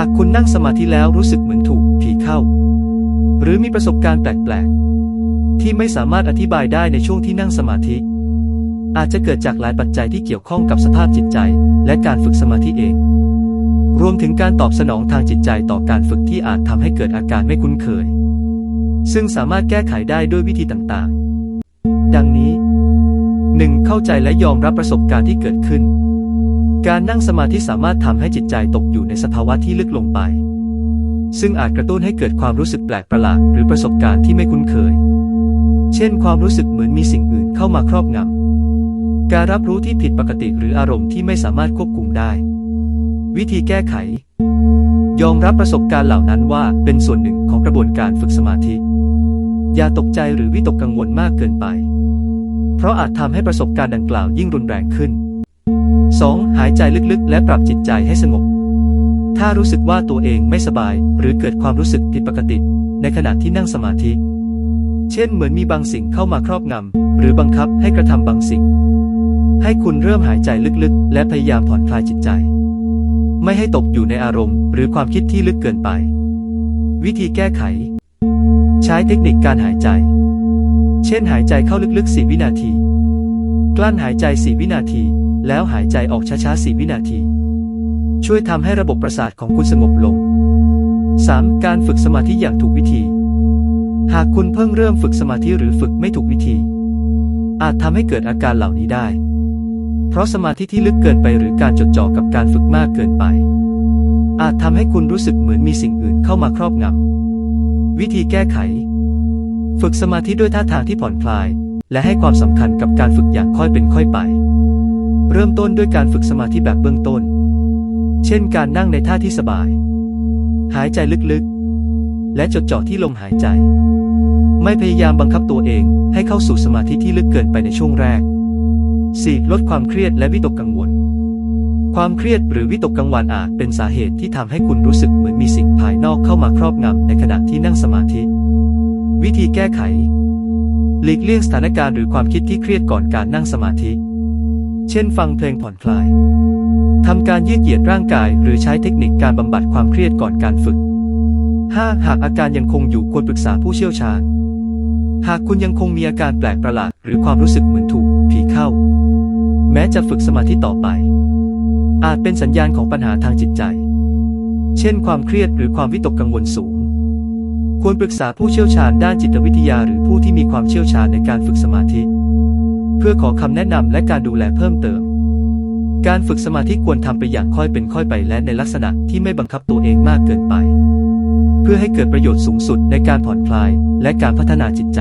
ากคุณนั่งสมาธิแล้วรู้สึกเหมือนถูกผีเข้า หรือมีประสบการณ์แปลกๆ ที่ไม่สามารถอธิบายได้ในช่วงที่นั่งสมาธิ อาจจะเกิดจากหลายปัจจัยที่เกี่ยวข้องกับสภาพจิตใจ และการฝึกสมาธิเอง รวมถึงการตอบสนองทางจิตใจต่อการฝึกที่อาจทำให้เกิดอาการไม่คุ้นเคย ซึ่งสามารถแก้ไขได้ด้วยวิธีต่างๆ ดังนี้ 1. เข้าใจและยอมรับประสบการณ์ที่เกิดขึ้น การนั่งสมาธิสามารถทำให้จิตใจตกอยู่ในสภาวะที่ลึกลงไป ซึ่งอาจกระตุ้นให้เกิดความรู้สึกแปลกประหลาดหรือประสบการณ์ที่ไม่คุ้นเคย เช่น ความรู้สึกเหมือนมีสิ่งอื่นเข้ามาครอบงำ การรับรู้ที่ผิดปกติหรืออารมณ์ที่ไม่สามารถควบคุมได้ วิธีแก้ไข ยอมรับประสบการณ์เหล่านั้นว่าเป็นส่วนหนึ่งของกระบวนการฝึกสมาธิ อย่าตกใจหรือวิตกกังวลมากเกินไป เพราะอาจทำให้ประสบการณ์ดังกล่าวยิ่งรุนแรงขึ้น 2. หายใจลึกๆ และปรับจิตใจให้สงบ ถ้ารู้สึกว่าตัวเองไม่สบาย หรือเกิดความรู้สึกผิดปกติ ในขณะที่นั่งสมาธิ เช่นเหมือนมีบางสิ่งเข้ามาครอบงำ หรือบังคับให้กระทำบางสิ่ง ให้คุณเริ่มหายใจลึกๆ และพยายามผ่อนคลายจิตใจ ไม่ให้ตกอยู่ในอารมณ์ หรือความคิดที่ลึกเกินไป วิธีแก้ไข ใช้เทคนิคการหายใจ เช่นหายใจเข้าลึกๆ 4 วินาที กลั้นหายใจ 4 วินาที แล้วหายใจออกช้าๆ 4 วินาที ช่วยทำให้ระบบประสาทของคุณสงบลง 3. การฝึกสมาธิอย่างถูกวิธี หากคุณเพิ่งเริ่มฝึกสมาธิหรือฝึกไม่ถูกวิธี อาจทำให้เกิดอาการเหล่านี้ได้ เพราะสมาธิที่ลึกเกินไปหรือการจดจ่อกับการฝึกมากเกินไป อาจทำให้คุณรู้สึกเหมือนมีสิ่งอื่นเข้ามาครอบงำวิธีแก้ไข ฝึกสมาธิด้วยท่าทางที่ผ่อนคลาย และให้ความสำคัญกับการฝึกอย่างค่อยเป็นค่อยไป เริ่มต้นด้วยการฝึกสมาธิแบบเบื้องต้น เช่นการนั่งในท่าที่สบาย หายใจลึกๆ และจดจ่อที่ลมหายใจ ไม่พยายามบังคับตัวเองให้เข้าสู่สมาธิที่ลึกเกินไปในช่วงแรก 4. ลดความเครียดและวิตกกังวล ความเครียดหรือวิตกกังวลอาจเป็นสาเหตุที่ทำให้คุณรู้สึกเหมือนมีสิ่งภายนอกเข้ามาครอบงำในขณะที่นั่งสมาธิ วิธีแก้ไข หลีกเลี่ยงสถานการณ์หรือความคิดที่เครียดก่อนการนั่งสมาธิ เช่นฟังเพลงผ่อนคลาย ทำการยืดเหยียดร่างกาย หรือใช้เทคนิคการบำบัดความเครียดก่อนการฝึก 5. หากอาการยังคงอยู่ควรปรึกษาผู้เชี่ยวชาญ หากคุณยังคงมีอาการแปลกประหลาด หรือความรู้สึกเหมือนถูกผีเข้า แม้จะฝึกสมาธิต่อไป อาจเป็นสัญญาณของปัญหาทางจิตใจ เช่น ความเครียดหรือความวิตกกังวลสูง ควรปรึกษาผู้เชี่ยวชาญด้านจิตวิทยา หรือผู้ที่มีความเชี่ยวชาญในการฝึกสมาธิ เพื่อขอคำแนะนำและการดูแลเพิ่มเติม การฝึกสมาธิควรทำไปอย่างค่อยเป็นค่อยไปและในลักษณะที่ไม่บังคับตัวเองมากเกินไป เพื่อให้เกิดประโยชน์สูงสุดในการผ่อนคลายและการพัฒนาจิตใจ